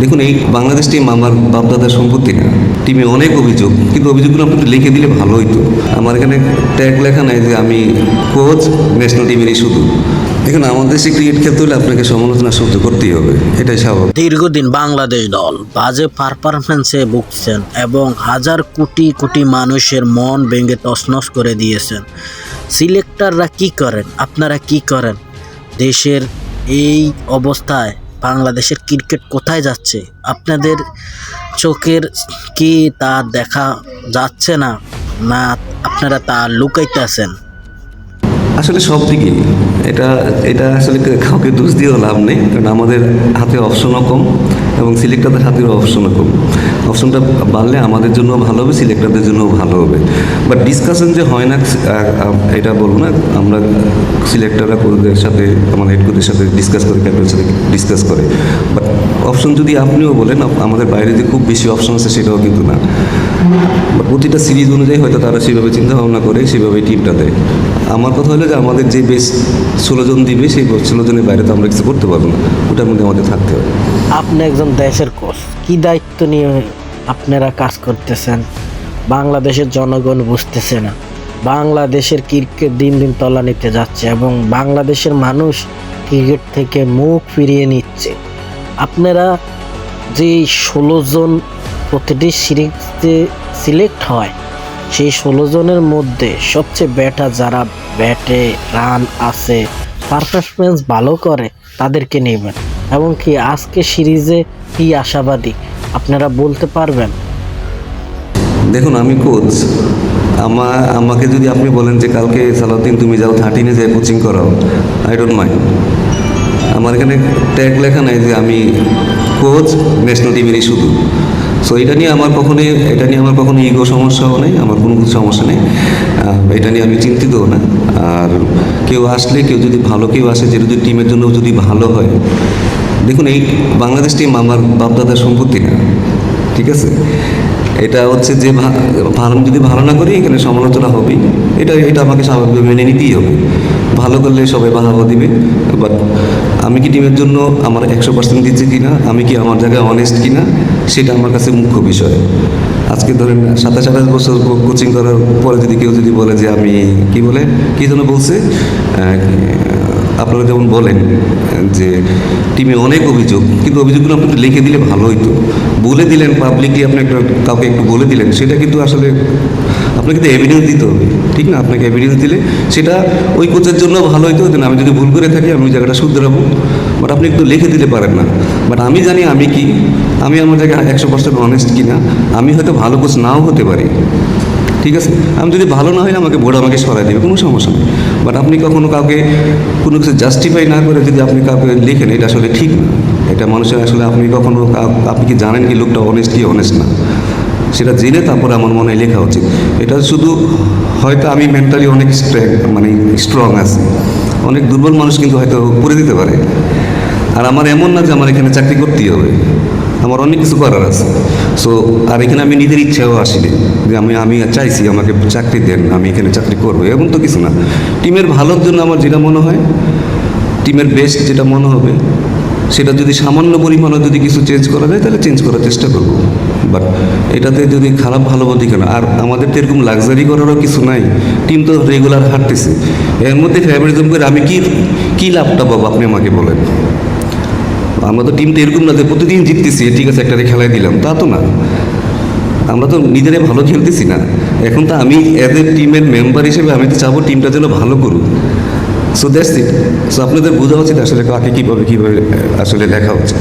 দেখুন, এই বাংলাদেশ টিম আমার বাপদাদার সম্পত্তি না। টিমে অনেক অভিযোগ, কিন্তু অভিযোগগুলো আপনি লিখে দিলে ভালো হইতো আমার এখানে ট্যাগ লেখা নাই যে আমি কোচ ন্যাশনাল টিমেরই শুধু। দেখুন, আমাদের দেশে ক্রিকেট খেলতে হলে আপনাকে সমালোচনা সহ্য করতেই হবে, এটাই স্বাভাবিক। দীর্ঘদিন বাংলাদেশ দল বাজে পারফরমেন্সে ভুগছেন এবং হাজার কোটি কোটি মানুষের মন ভেঙে তছনছ করে দিয়েছেন। সিলেক্টররা কি করেন? আপনারা কি করেন? দেশের এই অবস্থায় বাংলাদেশের ক্রিকেট কোথায় যাচ্ছে? আপনাদের চোখের কি তা দেখা যাচ্ছে না? না, আপনারা তা লুকাইতে আছেন। আসলে সব দিকেই এটা এটা আসলে কাউকে দোষ দিয়েও লাভ নেই, কারণ আমাদের হাতে অপশনও কম এবং সিলেক্টারদের হাতেও অপশনও কম। অপশনটা বাড়লে আমাদের জন্য ভালো হবে, সিলেক্টারদের জন্যও ভালো হবে। বাট ডিসকাশন যে হয় না এটা বলব না, আমরা সিলেক্টররা কোচদের সাথে, আমার হেড কোচের সাথে ডিসকাস করে ক্যাপ্টেনের সাথে ডিসকাস করে। বাট অপশন যদি আপনিও বলেন আমাদের বাইরে যে খুব বেশি অপশন আছে, সেটাও কিন্তু না। প্রতিটা সিরিজ অনুযায়ী হয়তো তারা সেভাবে চিন্তা ভাবনা করে, সেভাবে টিমটা দেয় আমার কথা হলো যে আমাদের যে বেশ ষোলো জন দিবে, সেই ষোলো জনের বাইরে তো আমরা কিছু করতে পারব না। ওটার মধ্যে আমাদের থাকতে হবে। আপনি একজন দেশের কোচ কি দায়িত্ব নিয়ে আপনারা কাজ করতেছেন? বাংলাদেশের জনগণ বুঝতেছে না। বাংলাদেশের ক্রিকেট দিন দিন তলা নিতে যাচ্ছে এবং বাংলাদেশের মানুষ ক্রিকেট থেকে মুখ ফিরিয়ে নিচ্ছে। আপনারা যে ষোলো জন প্রতিটি সিরিজে সিলেক্ট হয়। সেই ষোলো জনের মধ্যে সবচেয়ে ব্যাটার যারা ব্যাটে রান আছে পারফরমেন্স ভালো করে, তাদেরকে নেবেন। এবং কি আজকে সিরিজে কি আশাবাদী, আপনারা বলতে পারবেন? দেখুন, আমি কোচ আমা, আমাকে যদি আপনি বলেন যে কালকে সালাউদ্দিন, তুমি যাও থার্টিনে যে কোচিং করাও আই ডোন্ট মাইন্ড আমার এখানে ট্যাগ লেখা নাই যে আমি কোচ ন্যাশনাল টিমেরই শুধু। সো এটা নিয়ে আমার কখনোই, এটা নিয়ে আমার কখনো ইগো সমস্যাও নেই, আমার কোনো কিছু সমস্যা নেই। এটা নিয়ে আমি চিন্তিতও না। আর কেউ আসলে, কেউ যদি ভালো কেউ আসে যেটা যদি টিমের জন্য যদি ভালো হয়, দেখুন এই বাংলাদেশ টিম আমার বাপদাদার সম্পত্তি না, ঠিক আছে? এটা হচ্ছে যে ভালো, যদি ভালো না করি, এখানে সমালোচনা হবে এটা এটা আমাকে স্বাভাবিকভাবে মেনে নিতেই হবে। ভালো করলে সবাই বাহাবা দিবে বাট আমি কি টিমের জন্য আমার একশো পার্সেন্ট দিচ্ছি কিনা, আমি কি আমার জায়গায় অনেস্ট কিনা সেটা আমার কাছে মুখ্য বিষয়। আজকে ধরেন সাতাশ আঠাশ বছর কোচিং করার পরে যদি কেউ যদি বলে যে আমি, কি বলে, কি যেন বলছে? আপনারা যেমন বলেন যে টিমে অনেক অভিযোগ, কিন্তু অভিযোগগুলো আপনি লিখে দিলে ভালো হতো বলে দিলেন পাবলিকলি আপনি একটা কাউকে একটু বলে দিলেন, সেটা কিন্তু আসলে আপনাকে কিন্তু এভিডেন্স দিতে হবে, ঠিক না? আপনাকে এভিডেন্স দিলে সেটা ওই কোচের জন্য ভালো হতো দেন আমি যদি ভুল করে থাকি, আমি ওই জায়গাটা শুধরাবো। বাট আপনি একটু লিখে দিতে পারেন না। বাট আমি জানি আমি কি আমি আমার জায়গায় একশো পার্সেন্ট অনেস্ট কিনা? আমি হয়তো ভালো কোচ নাও হতে পারি। ঠিক আছে? আমি যদি ভালো না হয় আমাকে বোর্ড আমাকে সরাই দেবে, কোনো সমস্যা নেই। বাট আপনি কখনো কাউকে কোনো কিছু জাস্টিফাই না করে যদি আপনি কাউকে লেখেন, এটা আসলে ঠিক না। এটা মানুষের আসলে আপনি কখনো আপনি কি জানেন কি লোকটা অনেস্ট কি অনেস্ট না? সেটা জেনে তারপরে আমার মনে হয় লেখা উচিত। এটা শুধু হয়তো আমি মেন্টালি অনেক মানে স্ট্রং আছি। অনেক দুর্বল মানুষ কিন্তু হয়তো করে দিতে পারে। আর আমার এমন না যে আমার এখানে চাকরি করতেই হবে। আমার অনেক কিছু করার আছে। সো আর এখানে আমি নিজের ইচ্ছাও আসিনি যে আমি আমি চাইছি আমাকে চাকরি দেন, আমি এখানে চাকরি করব এমন তো কিছু না। টিমের ভালোর জন্য আমার যেটা মনে হয়, টিমের বেস্ট যেটা মনে হবে, সেটা যদি সামান্য পরিমাণে যদি কিছু চেঞ্জ করা যায়, তাহলে চেঞ্জ করার চেষ্টা করব। বাট এটাতে যদি খারাপ ভালো বলতে কেন? আর আমাদের তো এরকম লাক্সারি করারও কিছু নাই টিম তো রেগুলার হাঁটতেছে। এর মধ্যে ফেভারিজম করে আমি কি, কী লাভটা পাবো, আপনি আমাকে বলেন। আমরা তো টিমটা এরকম না যে প্রতিদিন জিততেছি, ঠিক আছে, একটা খেলায় দিলাম। তা তো না। আমরা তো নিজেরাই ভালো খেলতেছি না। এখন তো আমি অ্যাজ এ টিমের মেম্বার হিসেবে আমি তো চাবো টিমটা যেন ভালো করুক। সো দ্যাটস ইট সো আপনাদের বোঝা উচিত আসলে কাকে কীভাবে কীভাবে, আসলে দেখা উচিত।